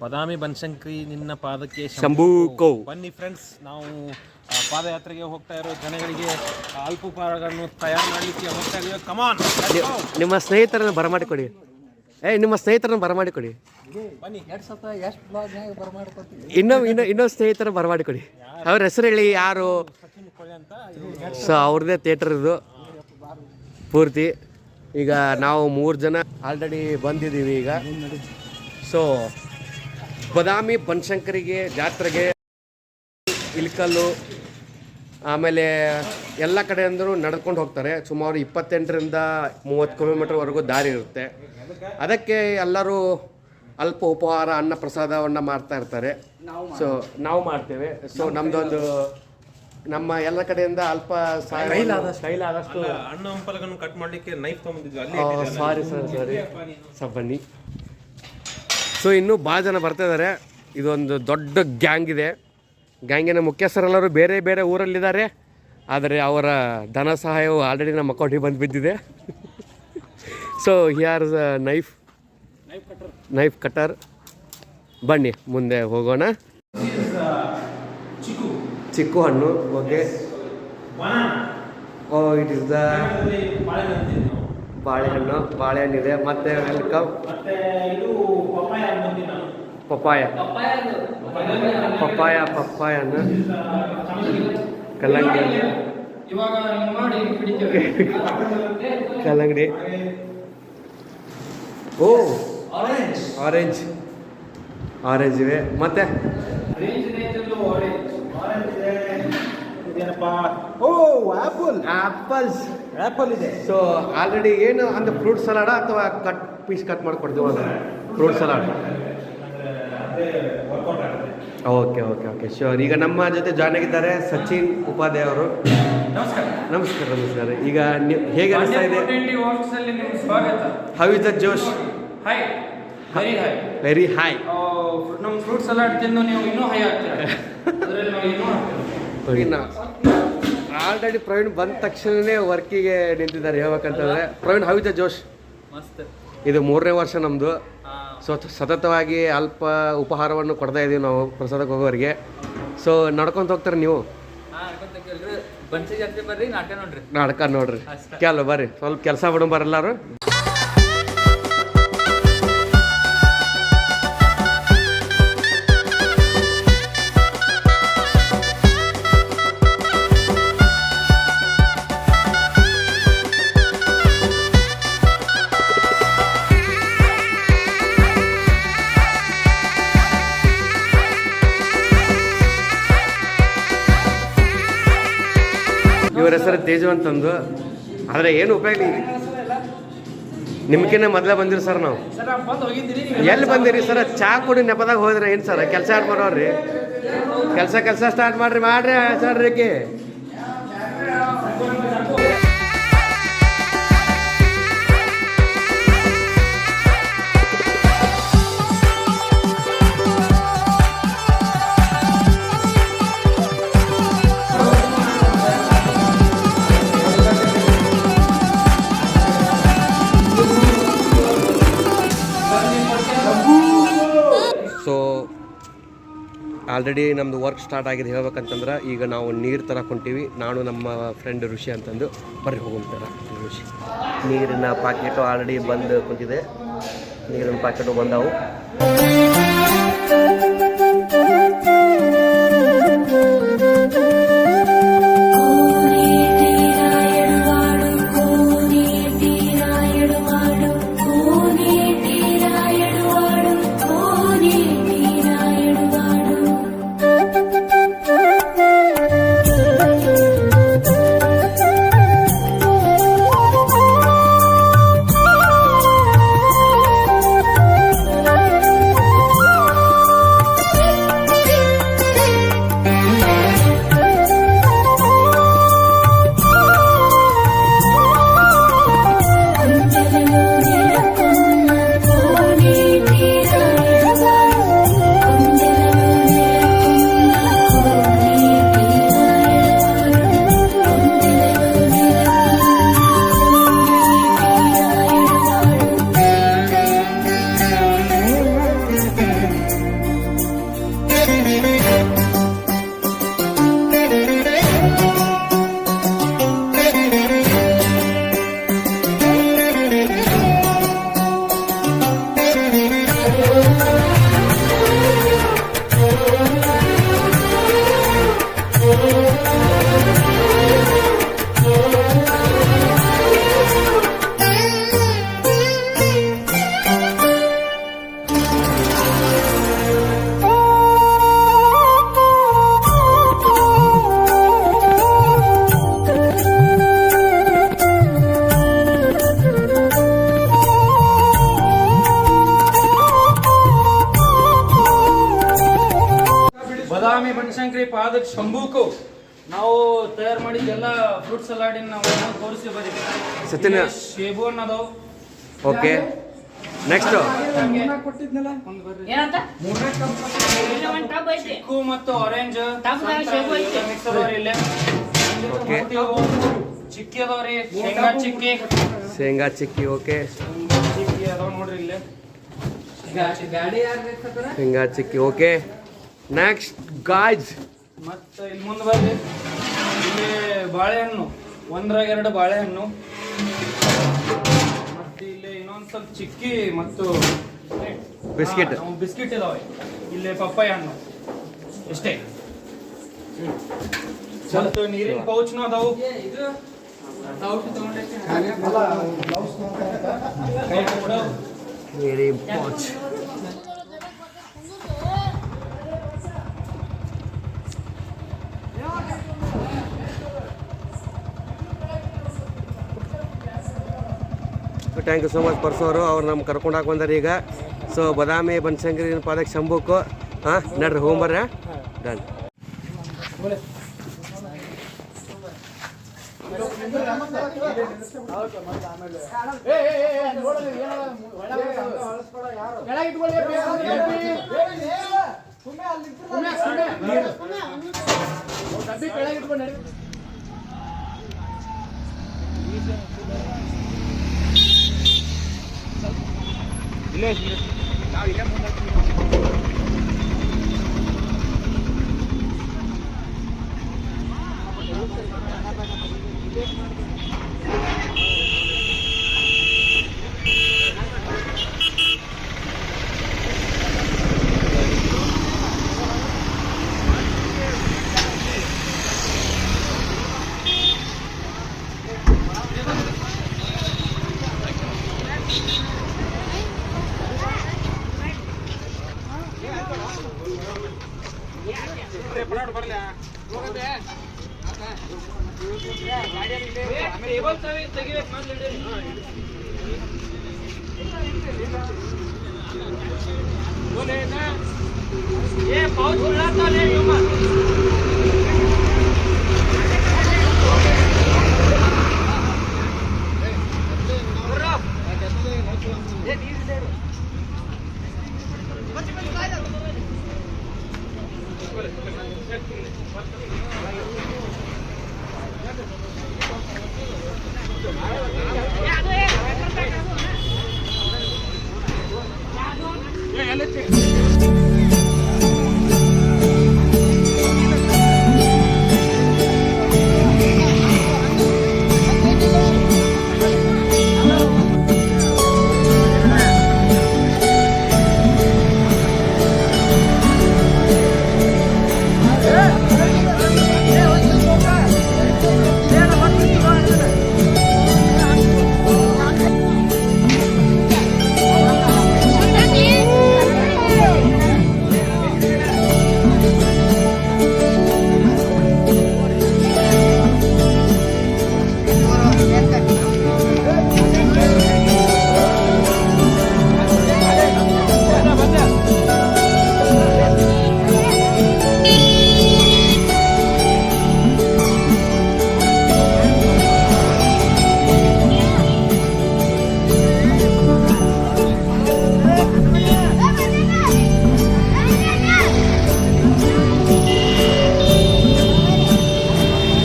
ಬದಾಮಿ ಬನಶಂಕರಿ ನಿನ್ನ ಪಾದಕ್ಕೆ ಶಂಭೂ. ಕೋ. ಬನ್ನಿ ಫ್ರೆಂಡ್ಸ್ ನಾವು ಆ, ಪಾದಯಾತ್ರೆಗೆ ಹೋಗ್ತಾ ಇರೋ ಜನಗಳಿಗೆ ಅಲ್ಪೋಪಹಾರಗಳನ್ನು ತಯಾರು ಮಾಡಲಿಕ್ಕೆ ಹೋಗ್ತಾ ಇದೀವಿ. ಕಮಾನ್ ನಿಮ್ಮ ಸ್ನೇಹಿತರನ್ನು ಬರಮಾಡಿಕೊಡಿ. ಏ ನಿಮ್ಮ ಸ್ನೇಹಿತರನ್ನು ಬರಮಾಡಿಕೊಡಿ. ಬನ್ನಿ ಇನ್ನೂ ಇನ್ನೂ ಇನ್ನೊಂದು ಸ್ನೇಹಿತರ ಬರಮಾಡಿಕೊಡಿ. ಅವ್ರ ಹೆಸರು ಹೇಳಿ ಯಾರು? ಸಚಿನ್ ಕೊಳ್ಳೆ ಅಂತ? ಇದು ಸೊ ಅವ್ರದ್ದೇ ಥಿಯೇಟರ್ ಇದು. ಪೂರ್ತಿ. ಈಗ ನಾವು ಮೂರು ಜನ ಆಲ್ರೆಡಿ ಬಂದಿದ್ದೀವಿ ಈಗ. ಸೊ ಬದಾಮಿ ಬನಶಂಕರಿಗೆ ಜಾತ್ರೆಗೆ ಇಲ್ಕಲ್ಲು ಆಮೇಲೆ ಎಲ್ಲ ಕಡೆಯಿಂದಲೂ ನಡ್ಕೊಂಡು ಹೋಗ್ತಾರೆ. ಸುಮಾರು ಇಪ್ಪತ್ತೆಂಟರಿಂದ ಮೂವತ್ತು ಕಿಲೋಮೀಟ್ರ್ವರೆಗೂ ದಾರಿ ಇರುತ್ತೆ. ಅದಕ್ಕೆ ಎಲ್ಲರೂ ಅಲ್ಪ ಉಪಹಾರ ಅನ್ನ ಪ್ರಸಾದವನ್ನು ಮಾಡ್ತಾ ಇರ್ತಾರೆ. ಸೊ ನಾವು ಮಾಡ್ತೇವೆ. ಸೊ ನಮ್ದೊಂದು ನಮ್ಮ ಎಲ್ಲ ಕಡೆಯಿಂದ ಅಲ್ಪ ಕೈಲಾದಷ್ಟು. ಕಟ್ ಮಾಡಲಿಕ್ಕೆ ನೈಫ್ ಸಾರಿ ಸರ್ ಸಾರಿ ಬನ್ನಿ ಸೊ ಇನ್ನೂ ಭಾಳ ಜನ ಬರ್ತಾ ಇದ್ದಾರೆ ಇದೊಂದು ದೊಡ್ಡ ಗ್ಯಾಂಗ್ ಇದೆ. ಗ್ಯಾಂಗಿನ ಮುಖ್ಯಸ್ಥರೆಲ್ಲರೂ ಬೇರೆ ಬೇರೆ ಊರಲ್ಲಿದ್ದಾರೆ. ಆದರೆ ಅವರ ಧನ ಸಹಾಯವು ಆಲ್ರೆಡಿ ನಮ್ಮ ಅಕೌಂಟಿಗೆ ಬಂದು ಬಿದ್ದಿದೆ so here knife knife cutter ಬನ್ನಿ, ಮುಂದೆ ಹೋಗೋಣ. ಚಿಕ್ಕು ಹಣ್ಣು, okay. Oh it is the ಬಾಳೆಹಣ್ಣು. ಬಾಳೆಹಣ್ಣಿದೆ ಮತ್ತೆ ವೆಲ್ಕಮ್ ಮತ್ತೆ ಇದು ಪಪ್ಪಾಯ ಬಂದಿ ನಾನು ಪಪ್ಪಾಯ. ಪಪ್ಪಾಯ ಪಪ್ಪಾಯ ಹಣ್ಣು ಕಲ್ಲಂಗಡಿ. ಕಲ್ಲಂಗಡಿ. ಓ ಆರೆಂಜ್. ಆರೆಂಜ್ ಇವೆ. ಮತ್ತೆ? Oh apple. ಆಪಲ್ಸ್. ಆಪಲ್ ಇದೆ. ಸೊ ಆಲ್ರೆಡಿ ಏನು ಅಂದ್ರೆ ಫ್ರೂಟ್ ಸಲಾಡ ಅಥವಾ ಕಟ್ ಪೀಸ್ ಕಟ್ ಮಾಡ್ಕೊಡ್ತೀವಿ fruit salad okay okay okay sure ಈಗ ನಮ್ಮ ಜೊತೆ ಜಾಯ್ನ್ ಆಗಿದ್ದಾರೆ ಸಚಿನ್ ಉಪಾಧ್ಯಾಯ ಅವರು. ನಮಸ್ಕಾರ. ನಮಸ್ಕಾರ ನಮಸ್ಕಾರ. ಈಗ ನೀವು ಹೇಗೆ ಅನಿಸ್ತಾ ಇದೆ? How is the josh. High very high very high ನಮ್ಮ ಫ್ರೂಟ್ ಸಲಾಡ್ ತಿಂದು ನೀವು ಇನ್ನೂ ಹೈ ಆಗ್ತೀರಾ? ಆಲ್ರೆಡಿ ಪ್ರವೀಣ್ ಬಂದ ತಕ್ಷಣನೇ ವರ್ಕಿಗೆ ನಿಂತಿದ್ದಾರೆ ಹೇಳ್ಬೇಕಂತಂದ್ರೆ Praveen how is the josh. ಮಸ್ತ್ ಇದು ಮೂರನೇ ವರ್ಷ ನಮ್ಮದು ಸೊ ಸತತವಾಗಿ ಅಲ್ಪ ಉಪಹಾರವನ್ನು ಕೊಡ್ತಾ ಇದ್ದೀವಿ ನಾವು ಪ್ರಸಾದಕ್ಕೆ ಹೋಗೋರಿಗೆ. ಸೊ ನಡ್ಕೊಂತ ಹೋಗ್ತಾರೆ ನೀವು? ನೋಡ್ರಿ. ನಡ್ಕ ನೋಡ್ರಿ. ಕೆಲ ಬರ್ರಿ ಸ್ವಲ್ಪ ಕೆಲಸ ಬಿಡೋ ಬರಲ್ಲಾರು ಇವ್ರ ಹೆಸರು ತೇಜು ಅಂತಂದು. ಆದರೆ ಏನು ಉಪಯೋಗ ನಿಮ್ಕಿನ್ನ ಮೊದಲೇ ಬಂದಿರಿ ಸರ್ ನಾವು. ಎಲ್ಲಿ ಬಂದಿರಿ ಸರ್? ಚಾ ಕುಡಿ ನೆಪದಾಗ ಹೋದ್ರೆ ಏನು ಸರ್? ಕೆಲಸ ಯಾರು ಮಾಡೋರಿ ಕೆಲಸ ಕೆಲಸ ಸ್ಟಾರ್ಟ್ ಮಾಡ್ರಿ ಮಾಡ್ರಿ ಸರ್ ಆಲ್ರೆಡಿ ನಮ್ಮದು ವರ್ಕ್ ಸ್ಟಾರ್ಟ್ ಆಗಿದೆ. ಹೇಳ್ಬೇಕಂತಂದ್ರೆ ಈಗ ನಾವು ನೀರು ತರ ಹೊಂಟೀವಿ. ನಾನು ನಮ್ಮ ಫ್ರೆಂಡ್ ಋಷಿ ಅಂತಂದು ಬರ್ರಿ ಹೋಗುವಂತಾರ ಋಷಿ, ನೀರಿನ ಪಾಕೆಟು ಆಲ್ರೆಡಿ ಬಂದು ಕುಂತಿದೆ. ನೀರಿನ ಪಾಕೆಟು ಬಂದವು. ಶಂಭೂಕು ನಾವು ತಯಾರು ಮಾಡಿದ್ದೆಲ್ಲ ಫ್ರೂಟ್ ಸಲಾಡಿನ ನಾವು ತೋರಿಸಿ ಬಂದಿದ್ದೀವಿ ಸತ್ಯನ ಸೇಬು ಶೇಬು ಹಣ್ಣು ಓಕೆ ನೆಕ್ಸ್ಟ್ ಇಲ್ಲ ಚಿಕ್ಕು ಮತ್ತು ಆರೆಂಜ್ ಇಲ್ಲೇ. ಚಿಕ್ಕಿ ಅದಾವ್ರಿ. ಶೇಂಗಾ ಚಿಕ್ಕಿ. ಶೇಂಗಾ ಚಿಕ್ಕಿ ಓಕೆ ಚಿಕ್ಕಿ ಅದಾವ ನೋಡ್ರಿ ಇಲ್ಲೇ. ಗಾಡಿ ಯಾರು ಶೇಂಗಾ ಚಿಕ್ಕಿ ಓಕೆ ನೆಕ್ಸ್ಟ್ ಗಾಯ್ಸ್ ಮತ್ತೆ ಇಲ್ಲಿ ಮುಂದೆ ಬರ್ರಿ. ಇಲ್ಲಿ ಬಾಳೆಹಣ್ಣು ಒಂದ್ರಾಗ ಎರಡು ಬಾಳೆಹಣ್ಣು. ಮತ್ತೆ ಇಲ್ಲಿ ಇನ್ನೊಂದು ಸ್ವಲ್ಪ ಚಿಕ್ಕಿ ಮತ್ತು ಬಿಸ್ಕೆಟ್. ಬಿಸ್ಕಿಟ್ ಇದಾವೆ. ಇಲ್ಲಿ ಪಪ್ಪಾಯಿ ಹಣ್ಣು. ಇಷ್ಟೇ ಮತ್ತು ನೀರಿನ ಪೌಚ್ನು ಅದಾವು. ನೀರಿನ pouch. Thank you so much ಪರ್ಸೋರು ಅವ್ರು ನಮ್ಮ ಹಾಕಿ ಬಂದಾರೆ ಈಗ ಸೊ ಬದಾಮಿ ಬನಶಂಕರಿ ಪಾದಕ್ಕೆ ಶಂಭುಕು ಹಾಂ ನಡ್ರಿ ಹೋಗ್ಬರ್ರಿ ಡನ್ ಟೇಬಲ್ ಚಾವಿ ತೆಗಿಬೇಕು ಏ ಪೌಚ್ ಬೀಳತ್ತಾವ್ಲೇ ಇವ್ಮ. Come on, come on.